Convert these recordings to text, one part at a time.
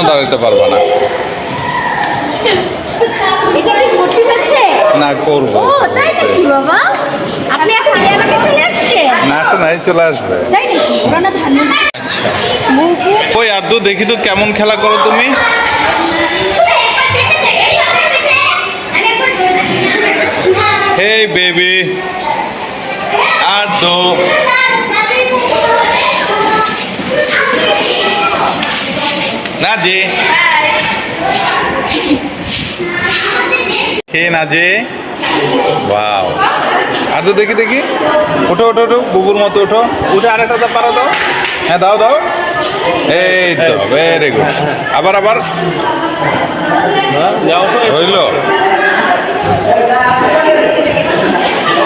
পিছনেও দাঁড়াতে পারবা না। না করব। না চলে আসবে। আচ্ছা। ওই আদু দেখি তো কেমন খেলা করো তুমি। হে বেবি আদু নাজে। হে নাজে? ওয়াও। আদু দেখি দেখি। ওঠো ওঠো ওঠো বুবুর মতো ওঠো। উঠে আরেকটা দাও পারো দাও। হ্যাঁ দাও দাও। এই তো ভেরি গুড আবার আবার। তো। হইল।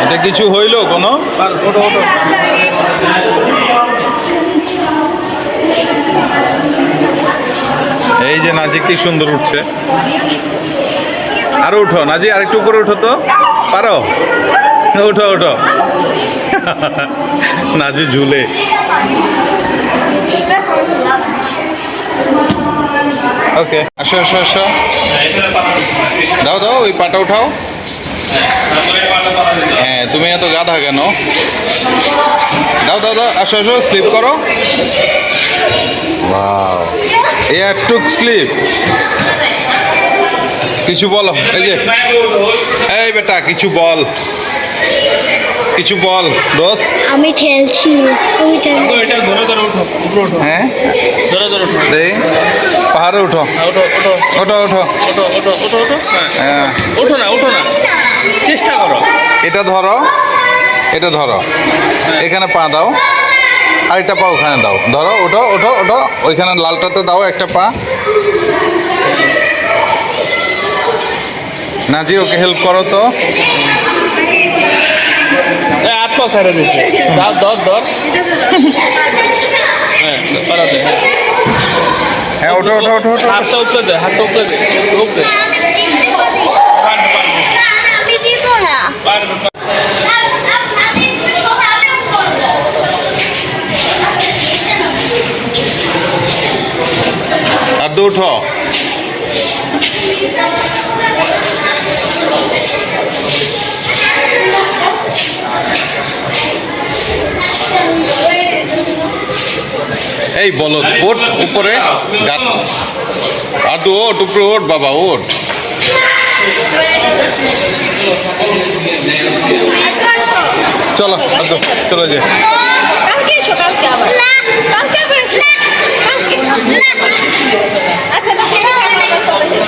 এটা কিছু হইল কোনো? ওঠো ওঠো। এই যে নাজি কি সুন্দর উঠছে। আরও উঠো নাজি আরেকটু উপরে উঠো তো। পারো? উঠো উঠো। নাজি ঝুলে। ওকে, আসো আসো আসো। দাও দাও, ওই পাটা উঠাও। হ্যাঁ তুমি এত গাধা কেন? দাও দাও দাও, আসো আসো স্লিপ করো। ওয়াও এয়ার টুক স্লিপ কিছু বলো। এই যে। এই বেটা কিছু বল। কিছু বল। দোষ? আমি ঠেলছি। তুমি এটা ধরে ধরে উঠো। উপরে ওঠো হ্যাঁ? ধরে ধরে উঠো। দে পাহাড়ে উঠো। হ্যাঁ, ওঠো ওঠো ওঠো ওঠো ওঠো ওঠো ওঠো ওঠো ওঠো না ওঠো না। চেষ্টা করো। এটা ধরো। এটা ধরো। এখানে পা দাও। আর একটা পা ওখানে দাও। ধরো ওঠো ওঠো ওঠো। ওইখানে লালটাতে দাও একটা পা। নাজি ওকে হেল্প করো তো। ছেড়ে ধর ধর। ধর হ্যাঁ পারাতে হ্যাঁ। হ্যাঁ ওঠো ওঠো ওঠো ওঠো। হাতটা উপরে দে হাতটা উপরে দে উপরে পারবে উঠো। এই বলো ওট উপরে গাত আর দু ওট উপরে ওট বাবা ওট চলো চলে যাই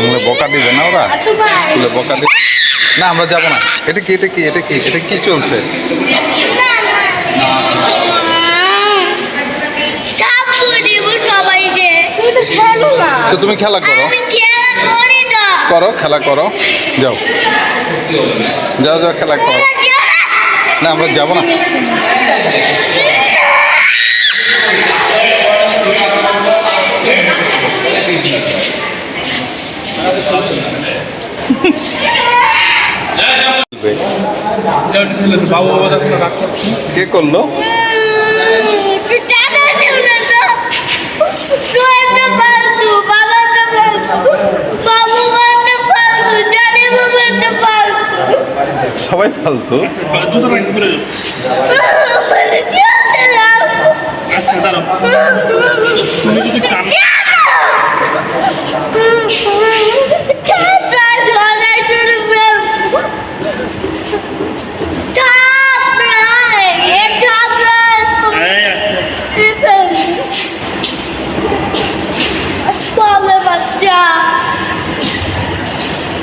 ভাঙলে বকা দিবে না ওরা? স্কুলে বকা দিবে? না, আমরা যাব না। এটা কি এটা কি এটা কি এটা কি চলছে? তো তুমি খেলা করো। করো, খেলা করো। যাও। যাও যাও, খেলা করো। না, আমরা যাব না। কে করল? সবাই ফালতু।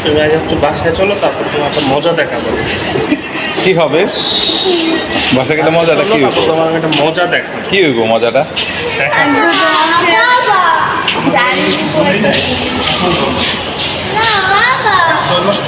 তুমি আগে একটু বাসায় চলো তারপর তোমার একটা মজা দেখাবো। কি হবে? বাসায় গেলে মজাটা কি হবে? তোমার একটা মজা দেখাবো। কি হইব মজাটা? দেখাবো।